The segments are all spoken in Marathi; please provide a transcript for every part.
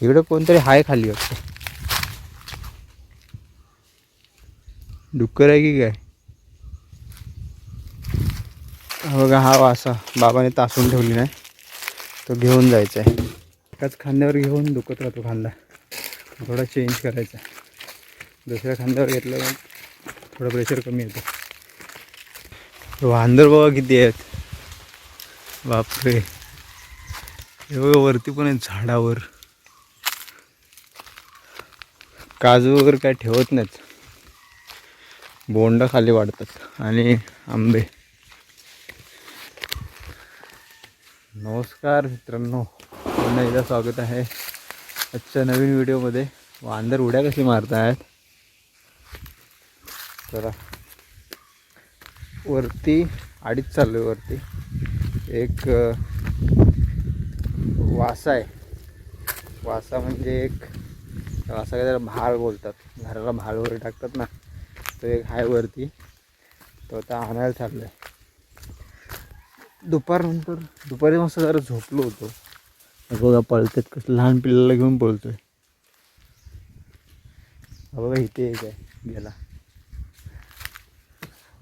इकडं कोणतरी हाय खाली वाटतं. डुक्कर आहे की काय? हा बघा हा वासा. बाबाने तासून ठेवली नाही तो घेऊन जायचा आहे. एकाच खांद्यावर घेऊन दुखत राहतो खांदा. थोडा चेंज करायचा दुसऱ्या खांद्यावर घेतलं थोडं प्रेशर कमी येतं. वांदर बघा किती आहेत. बापरे. हे बघा वरती पण आहेत झाडावर. काजू वगैरे काय ठेवत नाहीत. बोंड खाली वाढतात. आणि आंबे. नमस्कार मित्रांनो. पुन्हा एकदा स्वागत आहे. आजच्या नवीन व्हिडिओमध्ये. वांदर उड्या कशी मारत आहेत चला. वरती अडीच चाललो आहे वरती. एक वासा आहे. वासा म्हणजे एक असं काय त्याला भाळ बोलतात. घराला भाळ वगैरे टाकतात ना. तो एक आहे वरती. तो आता आणायला चाललो आहे दुपारनंतर दुपारी मस्त जरा झोपलो होतो. बघा पळतात कसं लहान पिल्लाला घेऊन पळतोय. बघा इथे एक आहे. गेला.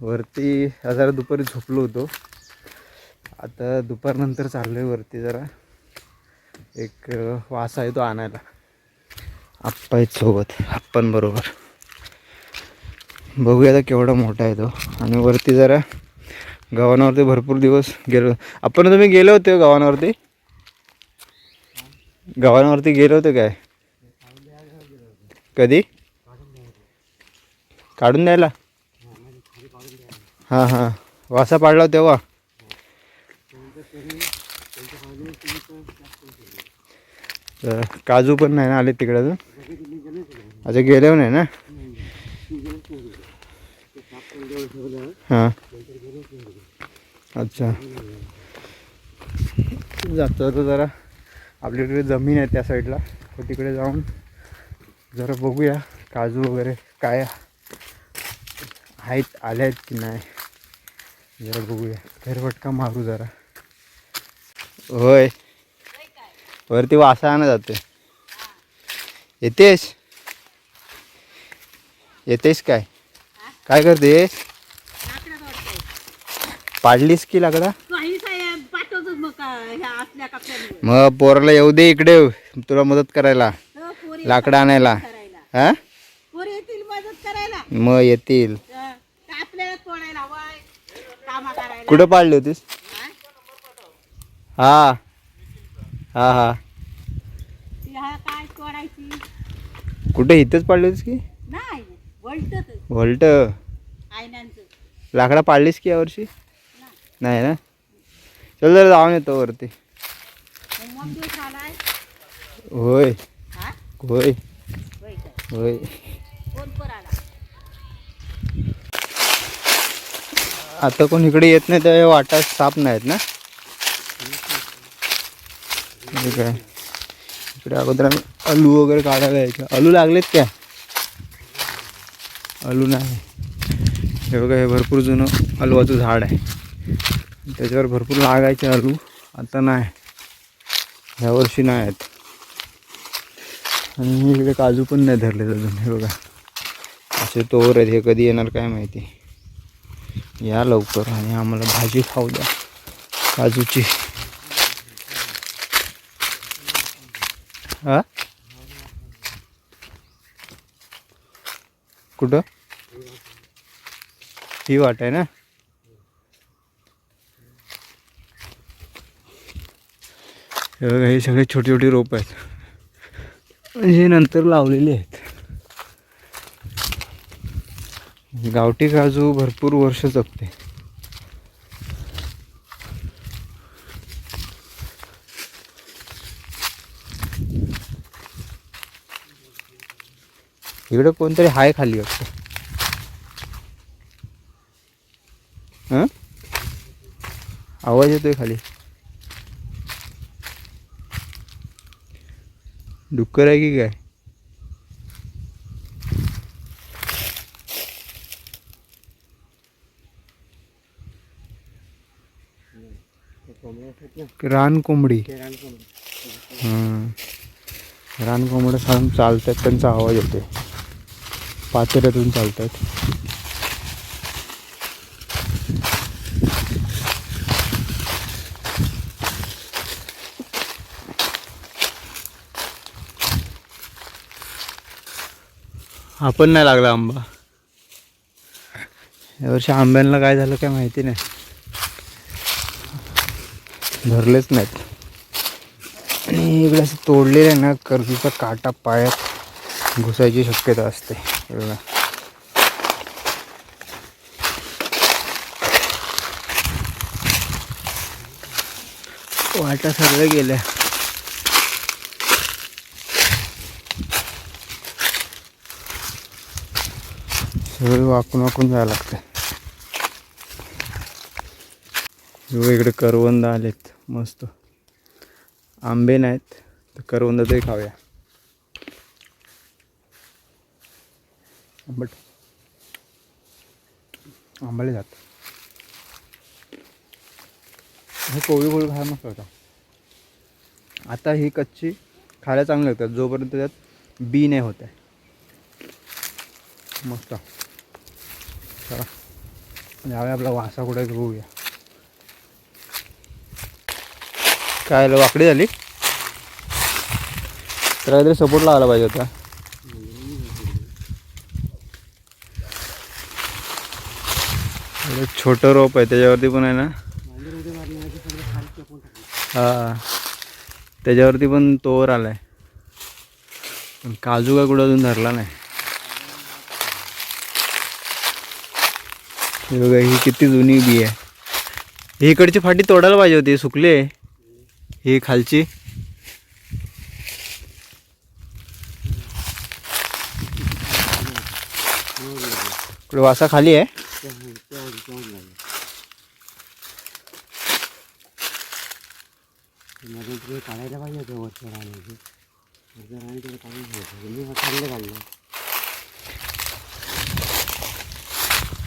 वरती जरा दुपारी झोपलो होतो. आता दुपारनंतर चाललो आहे वरती जरा. एक वास आहे तो आणायला. आप्पा आहेत सोबत आप्पांबरोबर बघूया आता केवढा मोठा आहे तो. आणि वरती जरा गव्हाणावरती भरपूर दिवस गेलो. आपण तुम्ही गेले होते हो गावांवरती? गेले होते काय? कधी? काढून द्यायला? हां हां. वासा पाडला तेव्हा? तर काजू पण नाही ना आले तिकडे अजून? अच्छा गेले नाही ना? हां. अच्छा. जातो तर जरा. आपल्याकडे जमीन आहे त्या साईडला. तर तिकडे जाऊन जरा बघूया काजू वगैरे काय आहेत आले आहेत की नाही. जरा बघूया. फेरवटका मारू जरा. होय. वरती वासा आणा जाते येतेस? येतेस काय? काय करतेस? पाडलीस की लागला मग पोराला येऊ दे इकडे तुला मदत करायला. लाकडं आणायला. हा? मग येतील. कुठं पाडली होतीस? हा. हा हा हा ती हा काय तोडायची कुठे इथंच पाडली होतीस की? नाही आयनांचं. लाकडा पाडलीस की यावर्षी? नाही. नाही ना? चल जरा जाऊन येतो वरती. मग मग दिवस आलाय होय. हा? होय. होय कोण पर आला आता कोण इकडे येत नाही त्या वाटा साप नाहीत ना? हे काय इकडे अगोदर आम्ही आलू वगैरे काढायला यायचं. आलू लागलेत काय? आलू नाही. हे बघा हे भरपूर जुनं आलूवाचं झाड आहे. त्याच्यावर भरपूर लागायचे आलू. आता नाही. ह्या वर्षी नाही आहेत. आणि इकडे काजू पण नाही धरले अजून हे बघा. असे तोवर आहेत हे कधी येणार काय माहिती. या लवकर आणि आम्हाला भाजी खाऊ द्या. काजूची. हा? कुठं? ही वाट आहे ना? हे बघा हे सगळे छोटी छोटी रोप आहेत. हे नंतर लावलेली आहेत. गावठी काजू भरपूर वर्ष जगते. इकडं कोणतरी हाय खाली वाटतं. हं? आवाज येतोय खाली. डुक्कर आहे की काय? रान कोंबडी. हां. कोंबड्या चालतात त्यांचा आवाज येतोय. पातेऱ्यातून चालत आहेत आपण नाही लागला आंबा. यावर्षी आंब्यांना काय झालं काय माहिती नाही. धरलेच नाहीत. आणि इकडे असं तोडलेलं आहे ना कर्दीचा काटा पायात. घुसायची शक्यता असते बघा वाटा सगळ्या गेल्या सगळे वाकून वाकून जायला लागतं इकडे करवंद आलेत मस्त आंबे नाहीत तर करवंद तरी खाऊया आंबट. आंबाले जात. हे कोळी कोळी खायला मस्त होता. आता ही कच्ची खायला चांगली लागतात. जोपर्यंत त्यात बी नाही होत आहे. मस्त. चला. जाऊया आपला वासा कुठे घेऊया काय वाकडी झाली? तर काहीतरी सपोर्टला आला पाहिजे होता. छोटं रोप आहे त्याच्यावरती पण आहे ना? हा. त्याच्यावरती पण तोवर आलाय. पण काजू काय कुठं अजून धरला नाही. हे बघा ही किती जुनी बी आहे. ही इकडची फाटी तोडायला पाहिजे होती सुकली आहे. ही खालची. कुठे वासा खाली आहे. काढायला पाहिजे होतं वरच्या राहण्याची वरच्या राहणे तिकडे काढून ठेवायचं मी हा चांगलं काढलं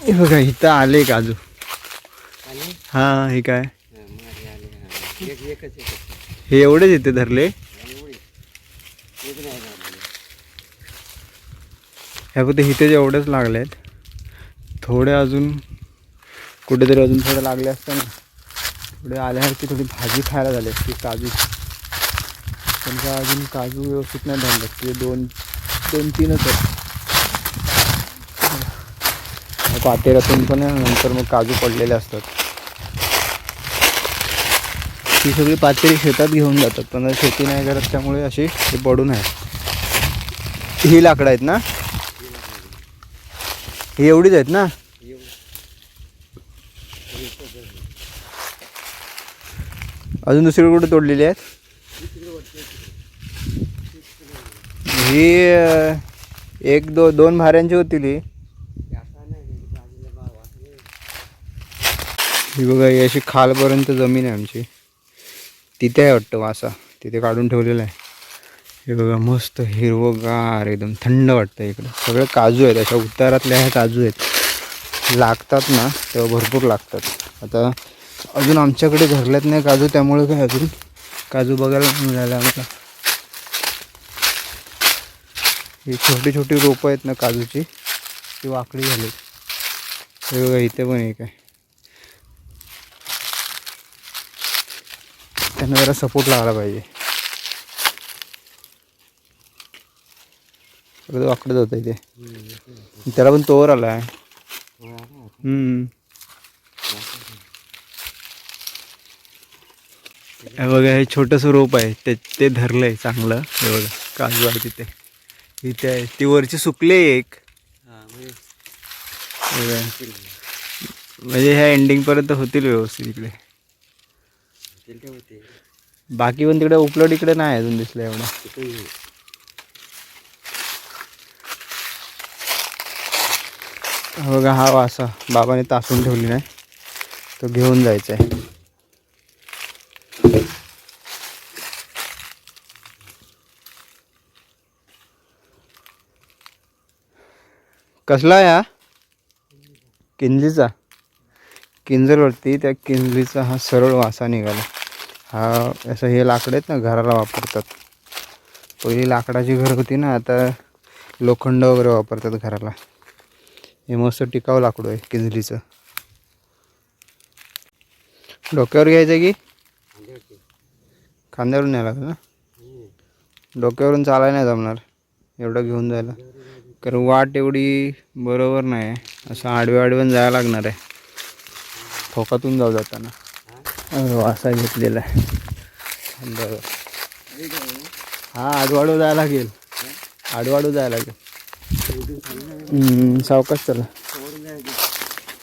हे बघा इथं आले काजू हा हे काय? हा. एवढेच इथे धरले. ह्या फक्त इथे जेवढेच लागले आहेत थोडे अजून कुठेतरी अजून थोडे लागले असते ना. थोडे आल्यासारखी थोडी भाजी खायला झाली असती काजू. समजा अजून काजू व्यवस्थित नाही धरले ते दोन दोन तीनच आहेत. पातेऱ्यातून पण आहे, नंतर मग काजू पडलेले असतात. ती सगळी पातेरी शेतात घेऊन जातात पण शेती नाही करत त्यामुळे अशी ते पडून आहेत. ही लाकडं आहेत ना? ही एवढीच आहेत ना? अजून दुसरीकडे कुठे तोडलेली आहेत? ही एक दो दोन भाऱ्यांची होती ती ही बघा ही अशी खालपर्यंत जमीन आहे आमची. तिथे आहे वाटतं वासा तिथे काढून ठेवलेलं आहे. हे बघा मस्त हिरवगार एकदम थंड वाटतं इकडं. सगळे काजू आहेत अशा उतारातल्या ह्या काजू आहेत. लागतात ना तेव्हा भरपूर लागतात. आता अजून आमच्याकडे घरल्यात नाही काजू त्यामुळे काय अजून? काजू बघायला मिळाला आमचा. आम्हाला ही छोटी छोटी रोपं आहेत ना काजूची ती वाकडी झाली. हे बघा इथे पण एक आहे. त्यांना जरा सपोर्ट लागला पाहिजे. वाकडत होतं इथे. त्याला पण तोवर आला आहे. हे बघा हे छोटंसं रोप आहे. ते ते धरलं आहे चांगलं. हे बघा काजू आहे तिथे. इथे आहे. ती वरची सुकले एक. म्हणजे हे. म्हणजे ह्या एंडिंगपर्यंत होतील व्यवस्थित इकडे. बाकी पण तिकडे उपलट इकडे नाही अजून दिसलं एवढं. हा बघा हा वासा बाबाने तासून ठेवली नाही तो घेऊन जायचा आहे. कसला आहे हा? किंजलीचा. किंजलवरती त्या किंजलीचा हा सरळ वासा निघाला. हा असं हे लाकडं आहेत ना घराला वापरतात. पहिली लाकडाची घर होती ना आता लोखंड वगैरे वापरतात घराला. हे मस्त टिकाऊ लाकूड आहे किंजलीचं. डोक्यावर घ्यायचं की? खांद्यावरून न्यायला लागेल ना? डोक्यावरून चालायला नाही जमणार. एवढं घेऊन जायला. कारण वाट एवढी बरोबर नाही. असं आडव्या आडवण जायला लागणार आहे. फोकातून जाऊ जाताना. वासा घेतलेला आहे. बरोबर हा आडवाडू जायला लागेल. आडवाडू जायला लागेल. सावकाश चला.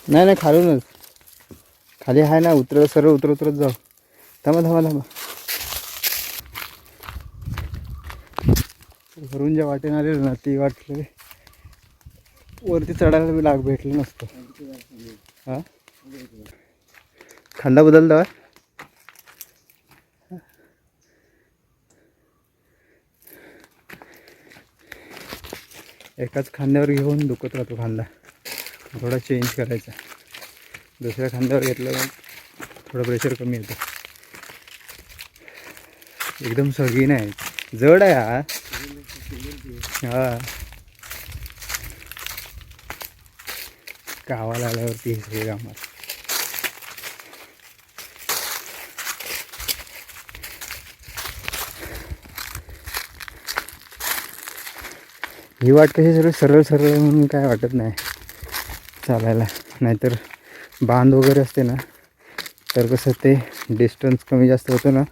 नाही नाही खालूनच. खाली आहे ना उतरत सरळ उतर उतरत जाऊ. थांबा थांबा थांबा. घरून ज्या वाटेने आले ना ती वाटले वरती चढायला बी लाग भेटलं नसतं. हा? खांदा बदलता एकाच खांद्यावर घेऊन दुखत राहतो खांदा. थोडा चेंज करायचा. दुसऱ्या खांद्यावर घेतलं थोडं प्रेशर कमी येतं. एकदम सगळी नाही. जड आहे हा. गावाला आल्यावरती हे सगळे कामात ही वाट कशी सरळ सरळ सरळ म्हणून काय वाटत नाही. चालायला. नाहीतर बांध वगैरे असते ना तर कसं ते डिस्टन्स कमी जास्त होतं ना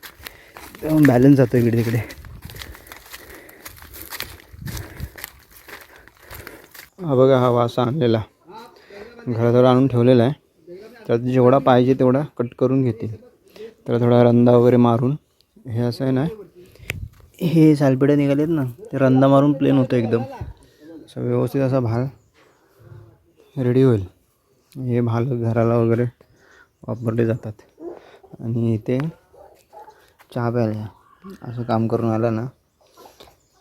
तेव्हा बॅलन्स जातो इकडे तिकडे. हा बघा हा वासा आणलेला. घराजवळ आणून ठेवलेला आहे. त्यात जेवढा पाहिजे तेवढा कट करून घेतील. तर थोडा रंदा वगैरे मारून. हे असं आहे ना हे सालपिडे निघालेत ना ते रंदा मारून प्लेन होतं एकदम. असं व्यवस्थित असा भाल रेडी होईल. हे भाल घराला वगैरे वापरले जातात. आणि इथे चहा प्यायला असं काम करून आलं ना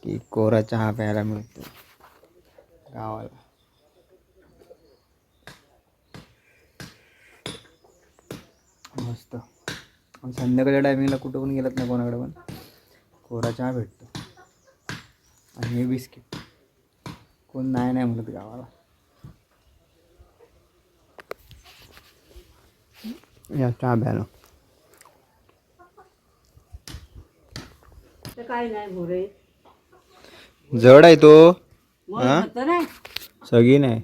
की कोरा चहा प्यायला मिळतो गावाला. मस्त. पण संध्याकाळच्या टायमिंगला कुठं पण गेलात ना कोणाकडे पण कोरा चहा भेटतो. आणि हे बिस्किट. कोण नाही नाही म्हणत गावाला. या चहा प्यायला तर काय नाही भोरे. जड आहे तो. मग हा? होतं नाही सगळी नाही.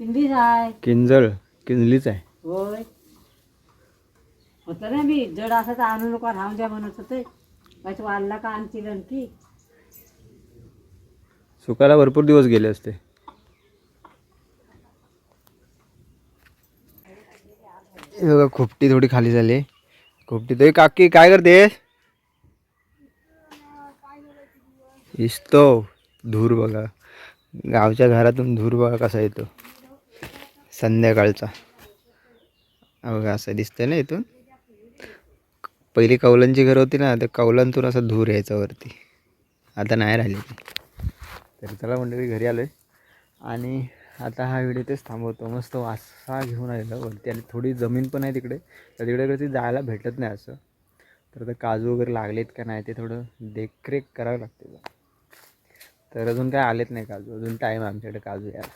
किंडीच आहे. किंजळ. किंजलीच आहे. होय. होतं नाही मी जड असं तर आणू नको राहून द्या म्हणत होते. काय वाढला का आणतील आणखी सुकायला भरपूर दिवस गेले असते. हे बघा खोपटी थोडी खाली झाली खोपटी तर काकी काय करते? इस्तो धूर बघा. गावच्या घरातून धूर बघा कसा येतो. संध्याकाळचा. हा बघा असं दिसतंय ना इथून. पहिली कौलांची घरं होती ना त्या कौलांतून असा धूर यायचा वरती. आता नाही राहिली तर चला मंडळी घरी आलो आहे आणि आता हा व्हिडिओ तेच थांबवतो. मस्त वासा घेऊन आलेलो. वरती आणि थोडी जमीन पण आहे तिकडे. तर तिकडे कधी जायला भेटत नाही असं. तर ते काजू वगैरे लागलेत का नाही ते थोडं देखरेख करावं लागते तर अजून काय आलेत नाही काजू. अजून टाईम आमच्याकडे काजू यायला.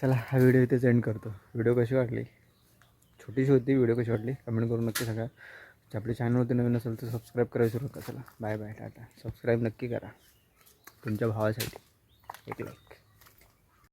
चला हा व्हिडिओ इथेच एंड करतो. व्हिडिओ कशी वाटली? छोटीशी होती व्हिडिओ कशी वाटली? कमेंट करून नक्की सांगा. जे आपले चॅनलवरती नवीन असेल तर सबस्क्राईब करायचं नका चला. Bye bye Tata. सबस्क्राईब नक्की करा. तुमच्या भावासाठी. एक लाईक